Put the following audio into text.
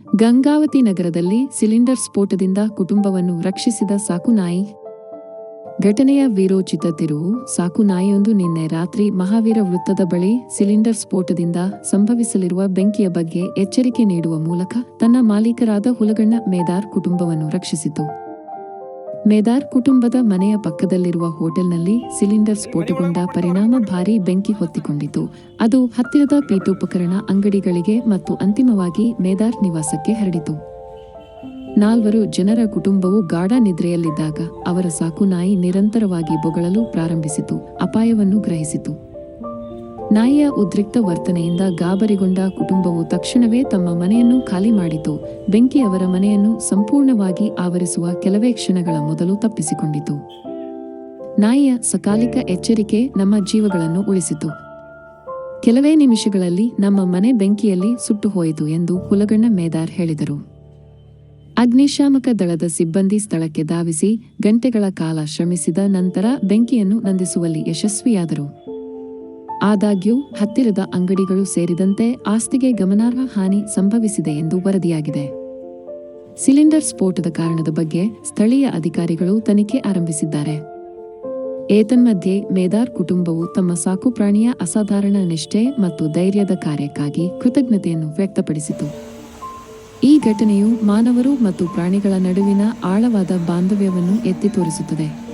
ಗಂಗಾವತಿ ನಗರದಲ್ಲಿ ಸಿಲಿಂಡರ್ ಸ್ಫೋಟದಿಂದ ಕುಟುಂಬವನ್ನು ರಕ್ಷಿಸಿದ ಸಾಕುನಾಯಿ ಘಟನೆಯ ವಿರೋಚಿತ ತಿರುವು ಸಾಕುನಾಯಿಯೊಂದು ನಿನ್ನೆ ರಾತ್ರಿ ಮಹಾವೀರ ವೃತ್ತದ ಬಳಿ ಸಿಲಿಂಡರ್ ಸ್ಫೋಟದಿಂದ ಸಂಭವಿಸಲಿರುವ ಬೆಂಕಿಯ ಬಗ್ಗೆ ಎಚ್ಚರಿಕೆ ನೀಡುವ ಮೂಲಕ ತನ್ನ ಮಾಲೀಕರಾದ ಹುಲಗಣ್ಣ ಮೇದಾರ್ ಕುಟುಂಬವನ್ನು ರಕ್ಷಿಸಿತು. ಮೇದಾರ್ ಕುಟುಂಬದ ಮನೆಯ ಪಕ್ಕದಲ್ಲಿರುವ ಹೋಟೆಲ್ನಲ್ಲಿ ಸಿಲಿಂಡರ್ ಸ್ಫೋಟಗೊಂಡ ಪರಿಣಾಮ ಭಾರೀ ಬೆಂಕಿ ಹೊತ್ತಿಕೊಂಡಿತು. ಅದು ಹತ್ತಿರದ ಪೀಠೋಪಕರಣ ಅಂಗಡಿಗಳಿಗೆ ಮತ್ತು ಅಂತಿಮವಾಗಿ ಮೇದಾರ್ ನಿವಾಸಕ್ಕೆ ಹರಡಿತು. ನಾಲ್ವರು ಜನರ ಕುಟುಂಬವು ಗಾಢ ನಿದ್ರೆಯಲ್ಲಿದ್ದಾಗ ಅವರ ಸಾಕು ನಾಯಿ ನಿರಂತರವಾಗಿ ಬೊಗಳಲು ಪ್ರಾರಂಭಿಸಿತು. ಅಪಾಯವನ್ನು ಗ್ರಹಿಸಿತು. ನಾಯಿಯ ಉದ್ರಿಕ್ತ ವರ್ತನೆಯಿಂದ ಗಾಬರಿಗೊಂಡ ಕುಟುಂಬವು ತಕ್ಷಣವೇ ತಮ್ಮ ಮನೆಯನ್ನು ಖಾಲಿ ಮಾಡಿತು. ಬೆಂಕಿ ಅವರ ಮನೆಯನ್ನು ಸಂಪೂರ್ಣವಾಗಿ ಆವರಿಸುವ ಕೆಲವೇ ಕ್ಷಣಗಳ ಮೊದಲು ತಪ್ಪಿಸಿಕೊಂಡಿತು. ನಾಯಿಯ ಸಕಾಲಿಕ ಎಚ್ಚರಿಕೆ ನಮ್ಮ ಜೀವಗಳನ್ನು ಉಳಿಸಿತು. ಕೆಲವೇ ನಿಮಿಷಗಳಲ್ಲಿ ನಮ್ಮ ಮನೆ ಬೆಂಕಿಯಲ್ಲಿ ಸುಟ್ಟು ಹೋಯಿತು ಎಂದು ಹುಲಗಣ್ಣ ಮೇದಾರ್ ಹೇಳಿದರು. ಅಗ್ನಿಶಾಮಕ ದಳದ ಸಿಬ್ಬಂದಿ ಸ್ಥಳಕ್ಕೆ ಧಾವಿಸಿ ಗಂಟೆಗಳ ಕಾಲ ಶ್ರಮಿಸಿದ ನಂತರ ಬೆಂಕಿಯನ್ನು ನಂದಿಸುವಲ್ಲಿ ಯಶಸ್ವಿಯಾದರು. ಆದಾಗ್ಯೂ ಹತ್ತಿರದ ಅಂಗಡಿಗಳು ಸೇರಿದಂತೆ ಆಸ್ತಿಗೆ ಗಮನಾರ್ಹ ಹಾನಿ ಸಂಭವಿಸಿದೆ ಎಂದು ವರದಿಯಾಗಿದೆ. ಸಿಲಿಂಡರ್ ಸ್ಫೋಟದ ಕಾರಣದ ಬಗ್ಗೆ ಸ್ಥಳೀಯ ಅಧಿಕಾರಿಗಳು ತನಿಖೆ ಆರಂಭಿಸಿದ್ದಾರೆ. ಏತನ್ಮಧ್ಯೆ ಮೇದಾರ್ ಕುಟುಂಬವು ತಮ್ಮ ಸಾಕುಪ್ರಾಣಿಯ ಅಸಾಧಾರಣ ನಿಷ್ಠೆ ಮತ್ತು ಧೈರ್ಯದ ಕಾರ್ಯಕ್ಕಾಗಿ ಕೃತಜ್ಞತೆಯನ್ನು ವ್ಯಕ್ತಪಡಿಸಿತು. ಈ ಘಟನೆಯು ಮಾನವರು ಮತ್ತು ಪ್ರಾಣಿಗಳ ನಡುವಿನ ಆಳವಾದ ಬಾಂಧವ್ಯವನ್ನು ಎತ್ತಿ ತೋರಿಸುತ್ತದೆ.